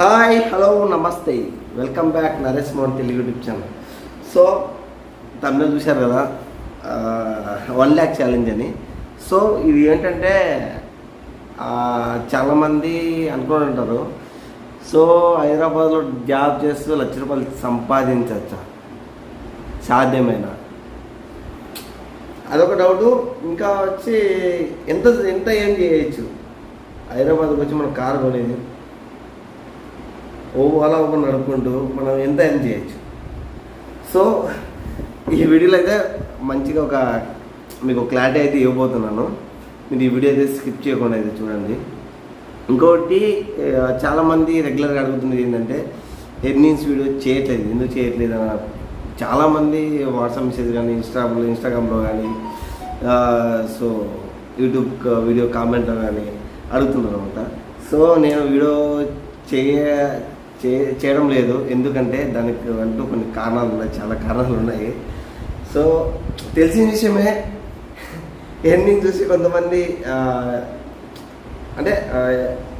Hi hello నమస్తే. Welcome back Naresh Mohan Telugu YouTube channel. So Tamil చూశారు కదా? One lakh challenge అని. So ఇది ఏంటంటే చాలామంది అనుకుని ఉంటారు. సో హైదరాబాద్లో జాబ్ చేస్తూ లక్ష రూపాయలు సంపాదించవచ్చా సాధ్యమేనా? అదొక డౌట్ ఇంకా వచ్చి ఎంత ఎంత ఏం చేయొచ్చు? హైదరాబాద్కి వచ్చి మనం కారు కొనేది. ఓ అలా ఒక నడుపుకుంటూ మనం ఎంత ఏం చేయొచ్చు. సో ఈ వీడియోలో అయితే మంచిగా ఒక మీకు క్లారిటీ అయితే ఇవ్వబోతున్నాను. మీరు ఈ వీడియో అయితే స్కిప్ చేయకుండా అయితే చూడండి. ఇంకోటి చాలామంది రెగ్యులర్గా అడుగుతున్నది ఏంటంటే ఎర్నింగ్స్ వీడియో చేయట్లేదు. ఎందుకు చేయట్లేదు అని చాలామంది వాట్సాప్ మెసేజ్ కానీ ఇన్స్టాగ్రామ్లో ఇన్స్టాగ్రామ్లో కానీ సో యూట్యూబ్ వీడియో కామెంట్లో కానీ అడుగుతున్నారు అనమాట సో నేను వీడియో చేయ చే- చేయడం లేదు. ఎందుకంటే దానికి అంటూ కొన్ని కారణాలు ఉన్నాయి. చాలా కారణాలు ఉన్నాయి. సో తెలిసిన విషయమే. ఎర్నింగ్ చూసి కొంతమంది అంటే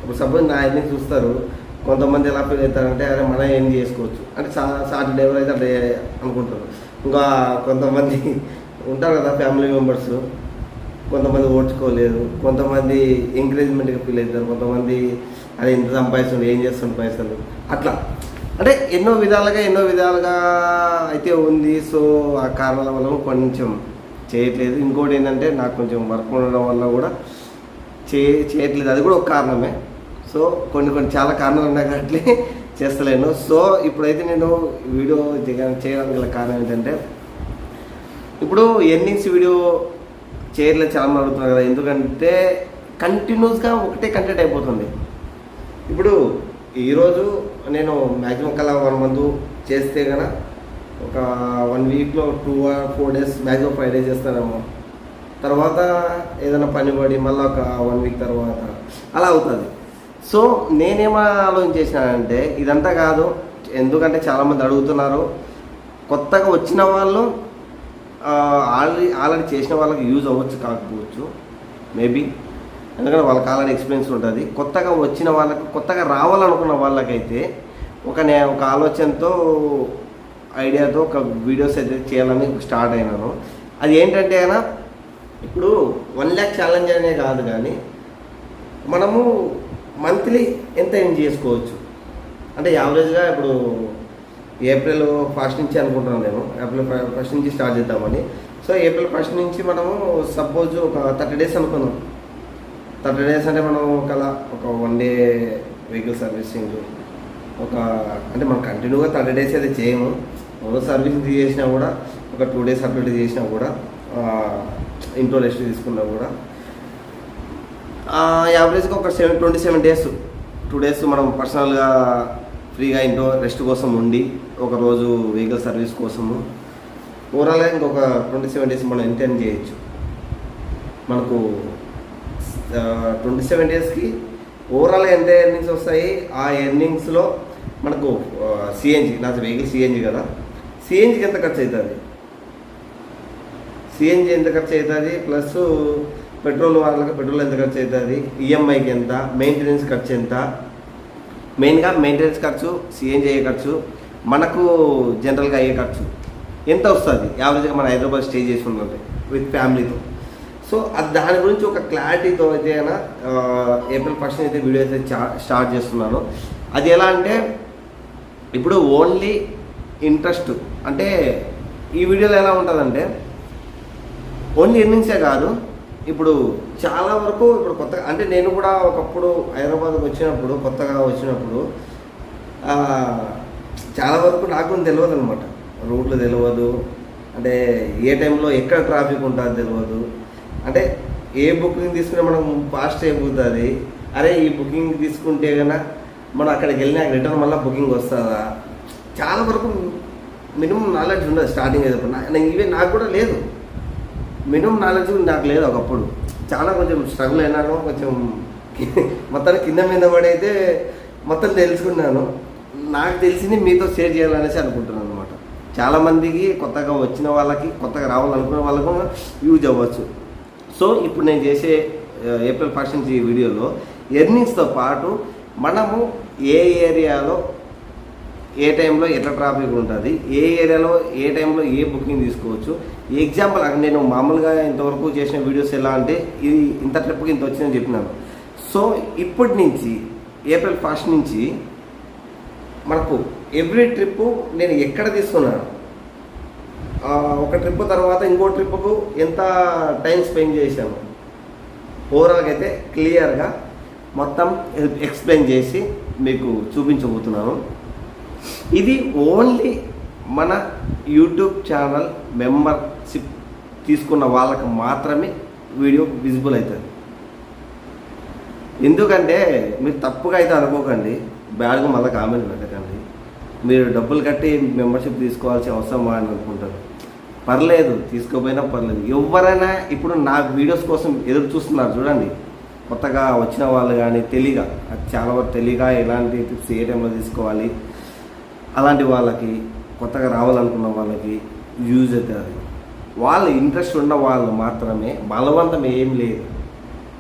ఇప్పుడు సపోజ్ నా ఎన్ని చూస్తారు. కొంతమంది ఎలా ఫీల్ అవుతారంటే అరే మనం ఏం చేసుకోవచ్చు? అంటే సా సాటర్డే అయితే అట్లా అనుకుంటారు. ఇంకా కొంతమంది ఉంటారు కదా ఫ్యామిలీ మెంబర్స్. కొంతమంది ఓడ్చుకోలేదు కొంతమంది ఎంకరేజ్మెంట్గా ఫీల్ అవుతారు కొంతమంది అది ఎంత సంపాదిస్తుంది ఏం చేస్తుంది పైసలు అట్లా. అంటే ఎన్నో విధాలుగా ఎన్నో విధాలుగా అయితే ఉంది. సో ఆ కారణాల వల్ల కొంచెం చేయట్లేదు. ఇంకోటి ఏంటంటే నాకు కొంచెం వర్క్ ఉండడం వల్ల కూడా చే చేయట్లేదు. అది కూడా ఒక కారణమే. సో కొన్ని కొన్ని చాలా కారణాలు ఉన్నాయి కాబట్టి చేస్తలేను. సో ఇప్పుడైతే నేను వీడియో దిగ- చేయడానికి గల కారణం ఏంటంటే ఇప్పుడు ఎర్నింగ్స్ వీడియో చైర్లో చాలా అడుగుతున్నారు కదా ఎందుకంటే కంటిన్యూస్గా ఒకటే కంటెంట్ అయిపోతుంది. ఇప్పుడు ఈరోజు నేను మ్యాక్సిమం కల్లా వన్ మంత్ చేస్తే కనుక ఒక వన్ వీక్లో two four days maximum five days చేస్తానేమో తర్వాత ఏదైనా పని పడి మళ్ళీ ఒక వన్ వీక్ తర్వాత అలా అవుతుంది. సో నేనేమో ఆలోచించేసానంటే ఇదంతా కాదు ఎందుకంటే చాలామంది అడుగుతున్నారు కొత్తగా వచ్చిన వాళ్ళు ఆల్రెడీ ఆల్రెడీ చేసిన వాళ్ళకి యూజ్ అవ్వచ్చు కాకపోవచ్చు. మేబీ ఎందుకంటే వాళ్ళకి ఆల్రెడీ ఎక్స్పీరియన్స్ ఉంటుంది. కొత్తగా వచ్చిన వాళ్ళకి కొత్తగా రావాలనుకున్న వాళ్ళకైతే ఒక నే ఒక ఆలోచనతో ఐడియాతో ఒక వీడియోస్ అయితే చేయాలని స్టార్ట్ అయినాను అది ఏంటంటే అయినా ఇప్పుడు వన్ ల్యాక్ ఛాలెంజ్ అనే కాదు కానీ మనము మంత్లీ ఎంత ఏం చేసుకోవచ్చు? అంటే యావరేజ్గా ఇప్పుడు ఏప్రిల్ ఫస్ట్ నుంచి అనుకుంటున్నాను నేను. ఏప్రిల్ ఫస్ట్ నుంచి స్టార్ట్ చేద్దామని. సో ఏప్రిల్ ఫస్ట్ నుంచి మనము సపోజ్ ఒక థర్టీ డేస్ అనుకుందాం. థర్టీ డేస్ అంటే మనం ఒకలా ఒక వన్ డే వెహికల్ సర్వీసింగ్ ఒక అంటే మనం కంటిన్యూగా థర్టీ డేస్ అయితే చేయము. ఓరో సర్వీసింగ్ చేసినా కూడా ఒక టూ డేస్ అప్డేట్ చేసినా కూడా ఆ, ఇంట్లో రెస్ట్ తీసుకున్నా కూడా యావరేజ్గా ఒక seven twenty seven days two days మనం పర్సనల్గా ఫ్రీగా ఇంట్లో రెస్ట్ కోసం ఉండి ఒకరోజు వెహికల్ సర్వీస్ కోసము ఓవరాల్గా ఇంకొక ట్వంటీ సెవెన్ డేస్ మనం ఎంటైన్ చేయొచ్చు. మనకు ట్వంటీ సెవెన్ డేస్కి ఓవరాల్ ఎంత ఎర్నింగ్స్ వస్తాయి? ఆ ఎర్నింగ్స్లో మనకు సిఎన్జి నా వెహికల్ సిఎన్జి కదా. సిఎన్జికి ఎంత ఖర్చు అవుతుంది సిఎన్జి ఎంత ఖర్చు అవుతుంది ప్లస్ పెట్రోల్ వాళ్ళకి పెట్రోల్ ఎంత ఖర్చు అవుతుంది ఈఎంఐకి ఎంత? మెయింటెనెన్స్ ఖర్చు ఎంత? మెయిన్గా మెయింటెనెన్స్ ఖర్చు సిఎన్జి అయ్యే ఖర్చు మనకు జనరల్గా అయ్యే ఖర్చు. ఎంత వస్తుంది? యావరేజ్గా మన హైదరాబాద్ స్టే చేసి విత్ ఫ్యామిలీతో. సో అది దాని గురించి ఒక క్లారిటీతో అయితే అయినా ఏప్రిల్ ఫస్ట్ అయితే వీడియో అయితే స్టార్ట్ చేస్తున్నాను. అది ఎలా అంటే ఇప్పుడు ఓన్లీ ఇంట్రెస్ట్ అంటే ఈ వీడియోలో ఎలా ఉంటుందంటే ఓన్లీ ఎర్నింగ్సే కాదు ఇప్పుడు చాలా వరకు ఇప్పుడు కొత్తగా అంటే నేను కూడా ఒకప్పుడు హైదరాబాద్కి వచ్చినప్పుడు కొత్తగా వచ్చినప్పుడు చాలా వరకు నాకు తెలియదు అనమాట రూట్లు తెలియదు అంటే ఏ టైంలో ఎక్కడ ట్రాఫిక్ ఉంటుందో తెలియదు అంటే ఏ బుకింగ్ తీసుకునే మనం ఫాస్ట్ అయిపోతుంది. అరే ఈ బుకింగ్ తీసుకుంటే కనుక మనం అక్కడికి వెళ్ళినా రిటర్న్ మళ్ళీ బుకింగ్ వస్తుందా? చాలా వరకు మినిమం నాలెడ్జ్ ఉండదు స్టార్టింగ్ అయినప్పుడు. ఇవే నాకు కూడా లేదు. మినిమం నాలెడ్జ్ నాకు లేదు ఒకప్పుడు. చాలా కొంచెం స్ట్రగుల్ అయినాను కొంచెం మొత్తానికి కింద మీద పడైతే మొత్తం తెలుసుకున్నాను. నాకు తెలిసింది మీతో షేర్ చేయాలనేసి అనుకుంటున్నాను అనమాట చాలామందికి కొత్తగా వచ్చిన వాళ్ళకి కొత్తగా రావాలనుకునే వాళ్ళకు యూజ్ అవ్వచ్చు. సో ఇప్పుడు నేను చేసే ఏప్రిల్ ఫస్ట్ నుంచి ఈ వీడియోలో ఎర్నింగ్స్తో పాటు మనము ఏ ఏరియాలో ఏ టైంలో ఎట్లా ట్రాఫిక్ ఉంటుంది ఏ ఏరియాలో ఏ టైంలో ఏ బుకింగ్ తీసుకోవచ్చు. ఎగ్జాంపుల్ అంటే నేను మామూలుగా ఇంతవరకు చేసిన వీడియోస్ ఎలా అంటే ఇది ఇంత ట్రిప్కి ఇంత వచ్చిందని చెప్పినాను. సో ఇప్పటి నుంచి ఏప్రిల్ ఫస్ట్ నుంచి మనకు ఎవ్రీ ట్రిప్పు నేను ఎక్కడ తీసుకున్నాను ఒక ట్రిప్ తర్వాత ఇంకో ట్రిప్కు ఎంత టైం స్పెండ్ చేశాను ఓవరాల్గా అయితే క్లియర్గా మొత్తం ఎక్స్ప్లెయిన్ చేసి మీకు చూపించబోతున్నాను. ఇది ఓన్లీ మన యూట్యూబ్ ఛానల్ మెంబర్షిప్ తీసుకున్న వాళ్ళకి మాత్రమే వీడియో విజిబుల్ అవుతుంది ఎందుకంటే మీరు తప్పుగా అయితే అనుకోకండి బ్యాడ్గా మళ్ళీ కామెంట్ పెట్టకండి. మీరు డబ్బులు కట్టి మెంబర్షిప్ తీసుకోవాల్సిన అవసరం అని అనుకుంటారు. పర్లేదు తీసుకోపోయినా పర్లేదు. ఎవరైనా ఇప్పుడు నా వీడియోస్ కోసం ఎదురు చూస్తున్నారు చూడండి. కొత్తగా వచ్చిన వాళ్ళు కానీ తెలియక అది చాలా వరకు తెలియక ఎలాంటి టిప్స్ ఏ టైంలో తీసుకోవాలి అలాంటి వాళ్ళకి కొత్తగా రావాలనుకున్న వాళ్ళకి యూజ్ అవుతుంది. వాళ్ళు ఇంట్రెస్ట్ ఉన్న వాళ్ళు మాత్రమే బలవంతం ఏం లేదు.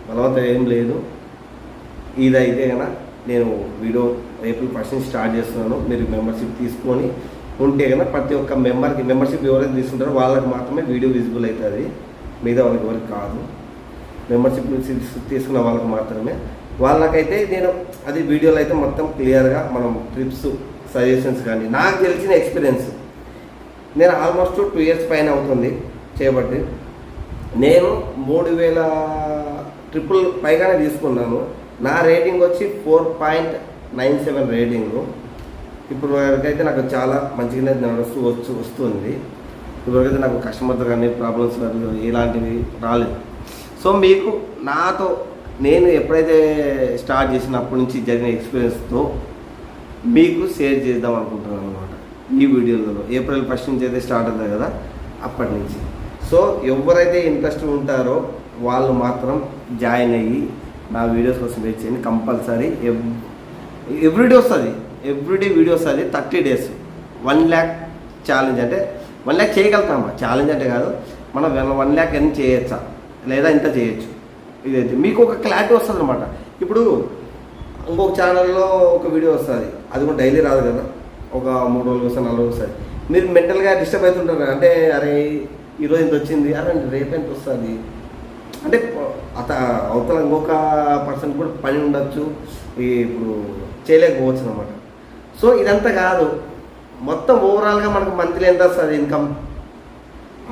బలవంతం ఏం లేదు. ఇదైతే కనుక నేను వీడియో ఏప్రిల్ ఫస్ట్ నుంచి స్టార్ట్ చేస్తున్నాను. మీరు మెంబర్షిప్ తీసుకొని ఉంటే కనుక ప్రతి ఒక్క మెంబర్కి మెంబర్షిప్ ఎవరైతే తీసుకుంటారో వాళ్ళకి మాత్రమే వీడియో విజిబుల్ అవుతుంది. మిగతా వాళ్ళకి ఎవరికి కాదు. మెంబర్షిప్ తీసుకున్న వాళ్ళకి మాత్రమే. వాళ్ళకైతే నేను అది వీడియోలో అయితే మొత్తం క్లియర్గా మనం ట్రిప్స్ సజెషన్స్ కానీ. నాకు తెలిసిన ఎక్స్పీరియన్స్ నేను ఆల్మోస్ట్ టూ ఇయర్స్ పైన అవుతుంది చేయబట్టి. నేను మూడు వేల ట్రిపుల్ పైగానే తీసుకున్నాను. నా రేటింగ్ వచ్చి four point nine seven rating ఇప్పుడు వరకైతే నాకు చాలా మంచిగానే నడుస్తూ వచ్చు వస్తుంది. ఇప్పటివరకైతే నాకు కస్టమర్తో కానీ ప్రాబ్లమ్స్ కానీ రాలేదు. సో మీకు నాతో నేను ఎప్పుడైతే స్టార్ట్ చేసినప్పటి నుంచి జరిగిన ఎక్స్పీరియన్స్తో మీకు షేర్ చేద్దాం అనుకుంటున్నాను అనమాట ఈ వీడియోలలో ఏప్రిల్ ఫస్ట్ నుంచి అయితే స్టార్ట్ అవుతుంది కదా అప్పటి నుంచి. సో ఎవరైతే ఇంట్రెస్ట్ ఉంటారో వాళ్ళు మాత్రం జాయిన్ అయ్యి నా వీడియోస్ కోసం వెయిట్ చేయండి. కంపల్సరీ ఎవ్రీడే వస్తుంది. ఎవ్రీడే వీడియో వస్తుంది thirty days one lakh challenge అంటే వన్ ల్యాక్ చేయగలుగుతామా ఛాలెంజ్ అంటే కాదు మనం వన్ ల్యాక్ ఎన్ని చేయొచ్చా? లేదా ఇంత చేయొచ్చు? ఇదైతే మీకు ఒక క్లారిటీ వస్తుంది అనమాట ఇప్పుడు ఇంకొక ఛానల్లో ఒక వీడియో వస్తుంది. అది కూడా డైలీ రాదు కదా. ఒక మూడు రోజులు వస్తుంది నాలుగు రోజులు వస్తుంది మీరు మెంటల్గా డిస్టర్బ్ అవుతుంటారు అంటే అరే ఈరోజు ఇంత వచ్చింది. అరే రేపు ఎంత వస్తుంది? అంటే అత అవతల ఇంకొక పర్సన్ కూడా పని ఉండొచ్చు. ఇప్పుడు చేయలేకపోవచ్చు అనమాట సో ఇదంతా కాదు. మొత్తం ఓవరాల్గా మనకు మంత్లీ ఎంత వస్తుంది ఇన్కమ్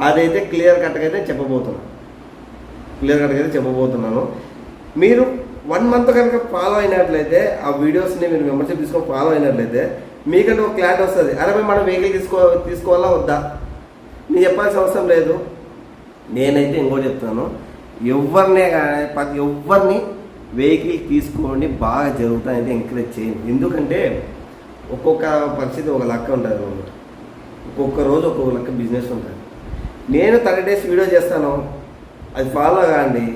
అదైతే క్లియర్ కట్గా అయితే చెప్పబోతున్నాను క్లియర్ కట్గా అయితే చెప్పబోతున్నాను. మీరు వన్ మంత్ కనుక ఫాలో అయినట్లయితే ఆ వీడియోస్ని మీరు మెంబర్షిప్ తీసుకొని ఫాలో అయినట్లయితే మీకంటే ఒక క్లారిటీ వస్తుంది. అరే మనం వెహికల్ తీసుకో తీసుకోవాలా? వద్దా? నేను చెప్పాల్సిన అవసరం లేదు. నేనైతే ఇంకోటి చెప్తాను. ఎవరినే కానీ ప్రతి ఎవరిని వెహికల్ తీసుకోండి బాగా జరుగుతాయంటే ఎంకరేజ్ చేయండి. ఎందుకంటే ఒక్కొక్క పరిస్థితి ఒక లెక్క ఉంటుంది అనమాట ఒక్కొక్క రోజు ఒక్కొక్క లెక్క బిజినెస్ ఉంటుంది. నేను థర్టీ డేస్ వీడియో చేస్తాను. అది ఫాలో కాండి.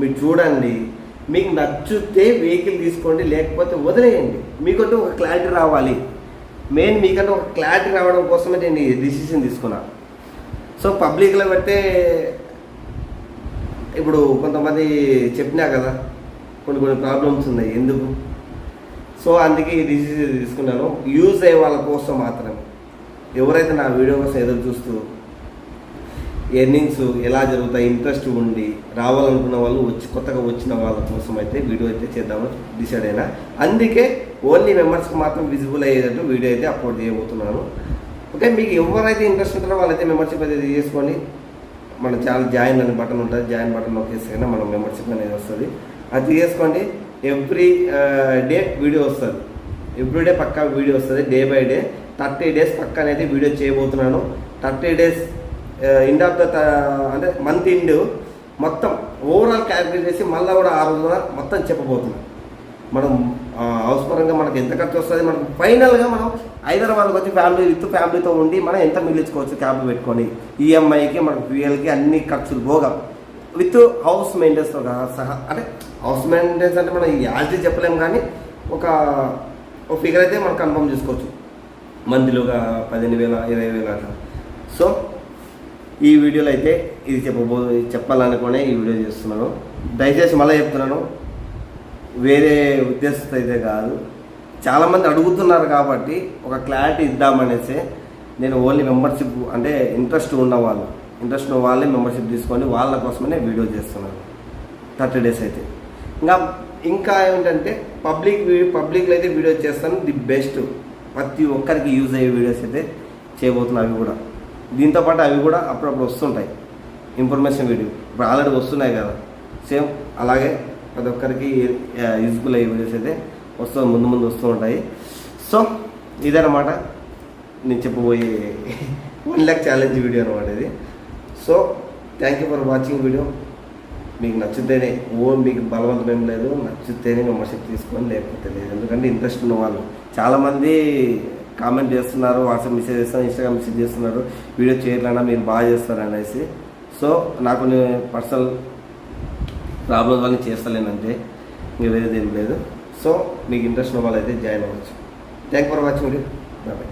మీరు చూడండి. మీకు నచ్చితే వెహికల్ తీసుకోండి లేకపోతే వదిలేయండి. మీకంటూ ఒక క్లారిటీ రావాలి. మెయిన్ మీకంటే ఒక క్లారిటీ రావడం కోసమే నేను ఈ డిసిషన్ తీసుకున్నా. సో పబ్లిక్లో పెడితే ఇప్పుడు కొంతమంది చెప్పినా కదా కొన్ని కొన్ని ప్రాబ్లమ్స్ ఉన్నాయి. ఎందుకు? సో అందుకే ఈ డిసిషన్ తీసుకున్నాను. యూజ్ అయ్యే వాళ్ళ కోసం మాత్రమే. ఎవరైతే నా వీడియో కోసం ఎదురు చూస్తూ ఎర్నింగ్స్ ఎలా జరుగుతాయి ఇంట్రెస్ట్ ఉండి రావాలనుకున్న వాళ్ళు వచ్చి కొత్తగా వచ్చిన వాళ్ళ కోసం అయితే వీడియో అయితే చేద్దామని డిసైడ్ అయినా. అందుకే ఓన్లీ మెంబర్స్కి మాత్రం విజిబుల్ అయ్యేటట్టు వీడియో అయితే అప్లోడ్ చేయబోతున్నాను. ఓకే మీకు ఎవరైతే ఇంట్రెస్ట్ ఉంటారో వాళ్ళైతే మెంబర్షిప్ అయితే చేసుకోండి మన ఛానల్ జాయిన్ అనే బటన్ ఉంటుంది. జాయిన్ బటన్ నొక్కేస్తే మనం మెంబర్షిప్ అనేది వస్తుంది. అది చేసుకోండి ఎవ్రీ డే వీడియో వస్తుంది. ఎవ్రీ డే పక్కా వీడియో వస్తుంది. Day by day thirty days పక్క అనేది వీడియో చేయబోతున్నాను. Thirty days end of the అంటే మంత్ ఎండ్ మొత్తం ఓవరాల్ క్యాలిక్యులేట్ చేసి మళ్ళీ కూడా ఆ రోజున మొత్తం చెప్పబోతున్నాం. మనం uh, హౌస్ పరంగా మనకు ఎంత ఖర్చు వస్తుంది మనకు ఫైనల్గా మనం హైదరాబాద్కి వచ్చి ఫ్యామిలీ విత్ ఫ్యామిలీతో ఉండి మనం ఎంత మిగిలించుకోవచ్చు క్యాబ్ పెట్టుకొని ఈఎంఐకి మనకు ఫ్యూయల్కి అన్ని ఖర్చులు పోగా విత్ హౌస్ మెయింటెన్స్తో సహా అంటే హౌస్ మెయింటెనెన్స్ అంటే మనం యాజ్ చెప్పలేము కానీ ఒక ఒక ఫిగర్ అయితే మనం కన్ఫర్మ్ చేసుకోవచ్చు. మంత్లీగా పదిహేను వేల ఇరవై వేల అట్లా. సో ఈ వీడియోలో అయితే ఇది చెప్పబో చెప్పాలనుకునే ఈ వీడియో చేస్తున్నాను. దయచేసి మళ్ళీ చెప్తున్నాను వేరే ఉద్దేశంతో అయితే కాదు. చాలామంది అడుగుతున్నారు కాబట్టి ఒక క్లారిటీ ఇద్దామనేసి నేను ఓన్లీ మెంబర్షిప్ అంటే ఇంట్రెస్ట్ ఉన్న వాళ్ళు ఇంట్రెస్ట్ ఉన్న వాళ్ళే మెంబర్షిప్ తీసుకొని వాళ్ళ కోసమనే వీడియో చేస్తున్నాను. థర్టీ డేస్ అయితే. ఇంకా ఇంకా ఏమిటంటే పబ్లిక్ పబ్లిక్లో అయితే వీడియో చేస్తాను ది బెస్ట్. ప్రతి ఒక్కరికి యూజ్ అయ్యే వీడియోస్ అయితే చేయబోతున్నాను అవి కూడా. దీంతో పాటు అవి కూడా అప్పుడప్పుడు వస్తుంటాయి. ఇన్ఫర్మేషన్ వీడియో ఇప్పుడు ఆల్రెడీ వస్తున్నాయి కదా. సేమ్ అలాగే ప్రతి ఒక్కరికి యూజ్ఫుల్ అయ్యే వీడియోస్ అయితే వస్తూ ముందు ముందు వస్తూ ఉంటాయి. సో ఇదన్నమాట. నేను చెప్పబోయే వన్ ల్యాక్ ఛాలెంజ్ వీడియో అనమాట ఇది. So thank you for watching video మీకు నచ్చితేనే ఓ మీకు బలవంతం ఏం లేదు. నచ్చితేనే మెంబర్షిప్ తీసుకొని లేకపోతే లేదు. ఎందుకంటే ఇంట్రెస్ట్ ఉన్న వాళ్ళు చాలామంది కామెంట్ చేస్తున్నారు వాట్సాప్ మెసేజ్ చేస్తున్నారు ఇన్స్టాగ్రామ్ మెసేజ్ చేస్తున్నారు. వీడియో చేయట్లన్నా మీరు బాగా చేస్తారు అనేసి. సో నాకు పర్సనల్ ప్రాబ్లమ్స్ వల్ల చేస్తలేనంటే ఇంకా వేరేది ఏం లేదు. సో మీకు ఇంట్రెస్ట్ ఉన్న వాళ్ళు అయితే జాయిన్ అవ్వచ్చు థ్యాంక్ ఫర్ వాచింగ్ బాయ్